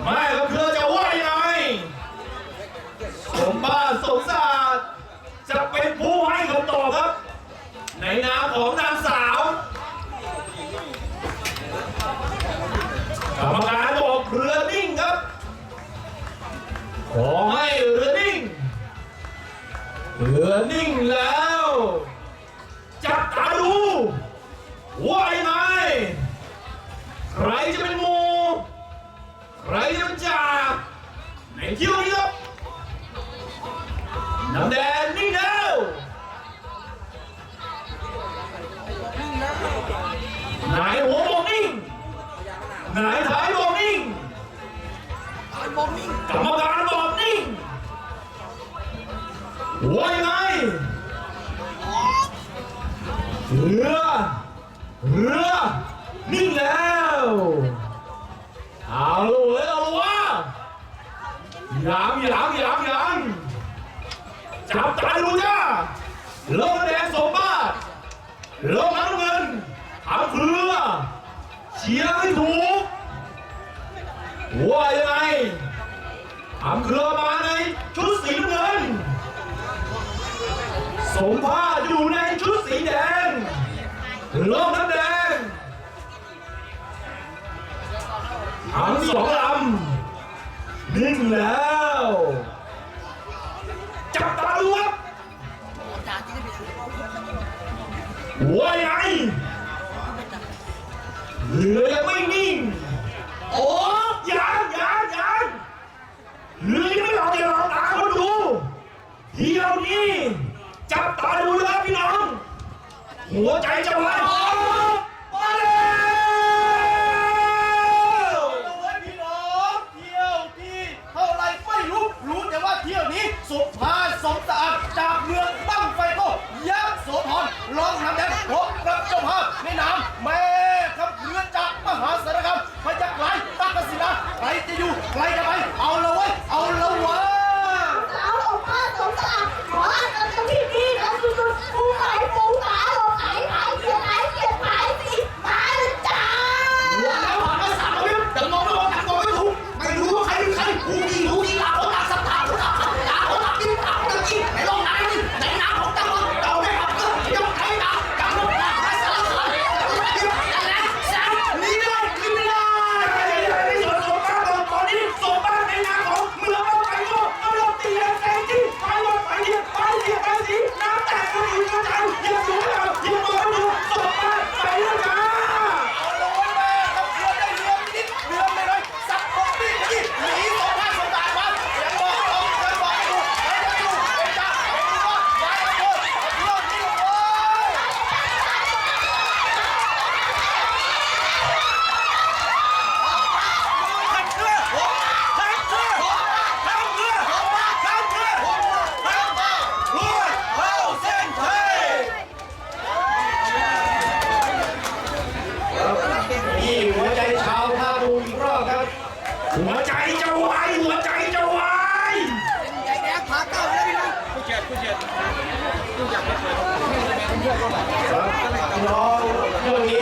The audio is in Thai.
แม่กับเธอจะว่ายังไงสมบ้านสมศาสตร์จะเป็นผู้ให้คำตอบครับ ในนามของนางสาวกรรมการบอกเรือนิ่งครับ ขอให้เรือนิ่ง เรือนิ่งแล้ว จับตาดูว่ายไงใครจะเป็นมู รจะเป็นจ่าในเที่ยวนี้ครับน้ำแดงนิ่งแล้วนายหัวบอกนิ่งนายท้ายบอกนิ่งบอกนิ่งกรรมการบอกนิ่งว่ายังไงเรือเรือนิ่งแล้วเอาเลยเอาวะ ยังยังยังยังจับตาดูจ้าลงแดงสมบัติลงน้ำเงินทำเครือเชียร์ให้ถูกว่ายังไงทำเครือมาในชุดสีน้ำเงิน สมภาอยู่ในชุดสีแดงโลกน้ำแดงทั้งสองลำนิ่งแล้ว ว่ายังไงเรือยังไม่นิ่งโอ้ยังยังยังเรือยังไม่หลอกอย่าหลอกตาคนดูเที่ยวนี้จับตาดูนะครับพี่น้อง หัวใจจะวายมาแล้ว เอาไว้พี่น้องเที่ยวที่เท่าไรไม่รู้รู้แต่ว่าเที่ยวนี้สุภาพสมสะอาดจากเมืองตั้งไฟโก้ยักษ์ โสธรลองทำแดงพบกับเจ้าภาพในน้ำแม่ หัวใจจะวายหัวใจจะวายใหญ่แดงขาเก้าแล้วพี่น้องผู้เจ็บผู้เจ็บผู้อยากเป็นเพื่อนผู้เรื่องนี้